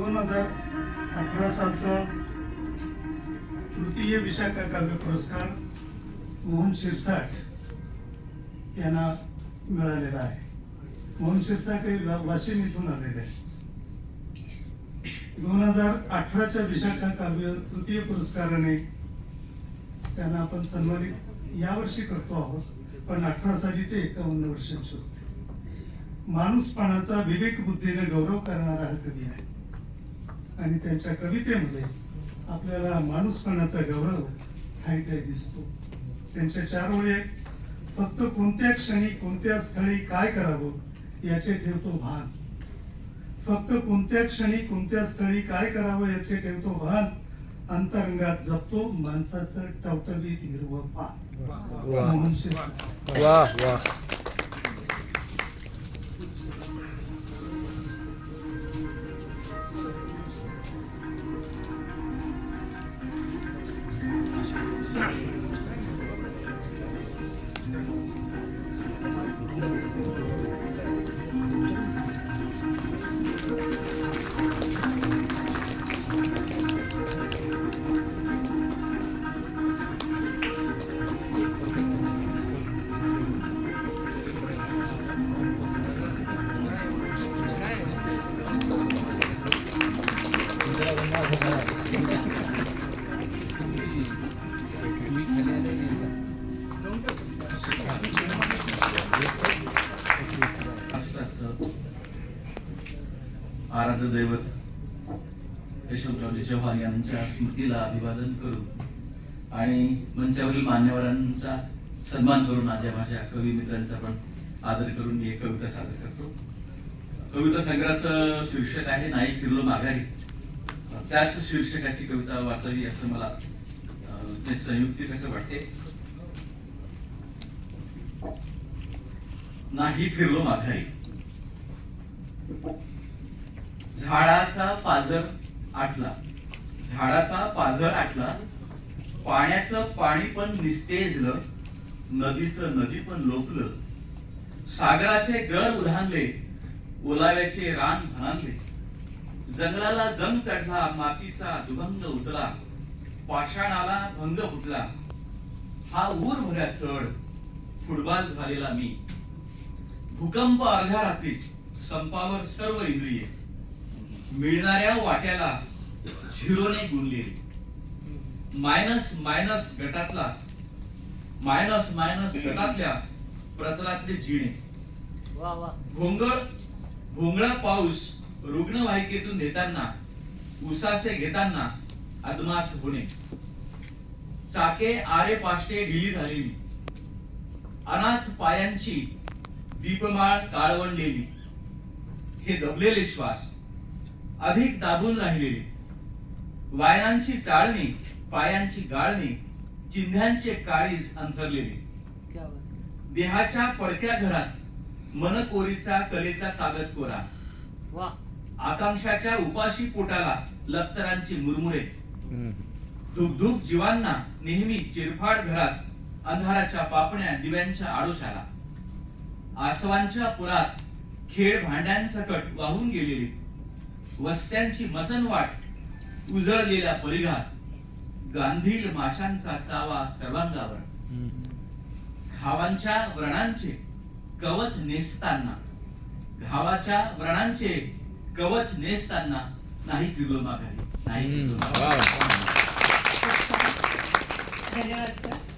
दोन हजार अठरा सालचा तृतीय विशाखा काव्य पुरस्कार मोहन शिरसाट यांना मिळालेला आहे. मोहन शिरसाट हे वाशिम इथून आलेले आहे दोन हजार अठराच्या विशाखा काव्य तृतीय पुरस्काराने त्यांना आपण सन्मानित यावर्षी करतो आहोत पण अठरा साली ते एकावन्न वर्षांचे होते. माणूसपणाचा विवेक बुद्धीने गौरव करणारा हा कवी आहे. आणि त्यांच्या कवितेमध्ये आपल्याला माणूसपणाचा गौरव ठाई ठाई दिसतो. त्यांच्या चार ओळी. फक्त कोणत्या क्षणी कोणत्या स्थळी काय करावं याचे ठेवतो भान. फक्त कोणत्या क्षणी कोणत्या स्थळी काय करावं याचे ठेवतो भान. अंतरंगात जपतो माणसाचं टवटवीत हिरवं पान. आराध्य दैवत यशवंतरावजी चव्हाण यांच्या स्मृतीला अभिवादन करू आणि मंचावरील मान्यवरांचा सन्मान करून माझ्या माझ्या कवी मित्रांचा पण आदर करून मी एक कविता सादर करतो. कविता संग्रहाचं शीर्षक आहे नाही फिरलो माघारी. त्याच शीर्षकाची कविता वाचावी असं मला ते संयुक्तिक कसं वाटते. नाही फिरलो माघारी. झाडाचा पाझर आटला. झाडाचा पाझर आटला. पाण्याचं पाणी पण निस्तेजलं. नदीचं नदी पण लोकलं. सागराचे गळ उधानले. ओलाव्याचे रान भानले. जंगलाला जंग चढला मातीचा दुभंग उतला पाषाणाला भंग फुटला हा ऊर भऱ्या चढ फुटबॉल झालेला मी. भूकंप अर्ध्या रात्रीत संपावर सर्व इंद्रिये. मिळणाऱ्या वाट्याला झिरोने गुणलेली मायनस मायनस गटातला मायनस मायनस गटातल्या प्रतलातले जिणे. भोंगळ भोंगळा पाऊस रुग्णवाहिकेतून नेताना उसासे घेताना अदमास होणे. चाके आरे पाष्टे ढिली झालेली. अनाथ पायांची दीपमाळ काळवंडलेली हे दबलेले श्वास अधिक दाबून राहिलेले. वायनांची चाळणी पायांची गाळणी चिन्ह्यांचे काळीज अंथरलेले. देहाच्या पडक्या घरात मनकोरीचा कलेचा कागद कोरा आकांक्षाच्या उपाशी पोटाला लक्तरांची मुरमुरे. धुकधुक जीवांना नेहमी चिरफाड घरात अंधाराच्या पापण्या दिव्यांच्या आडोशाला. आसवांच्या पुरात खेळ भांड्यांसकट वाहून गेलेली. वस्त्यांची मसनवाट उजळलेल्या परिघात गांधील माशांचा चावा सर्वांगावर. घावांच्या व्रणांचे कवच नेसताना घावाच्या व्रणांचे कवच नेसताना नाही फिरलो माघारी नाही धन्यवाद सर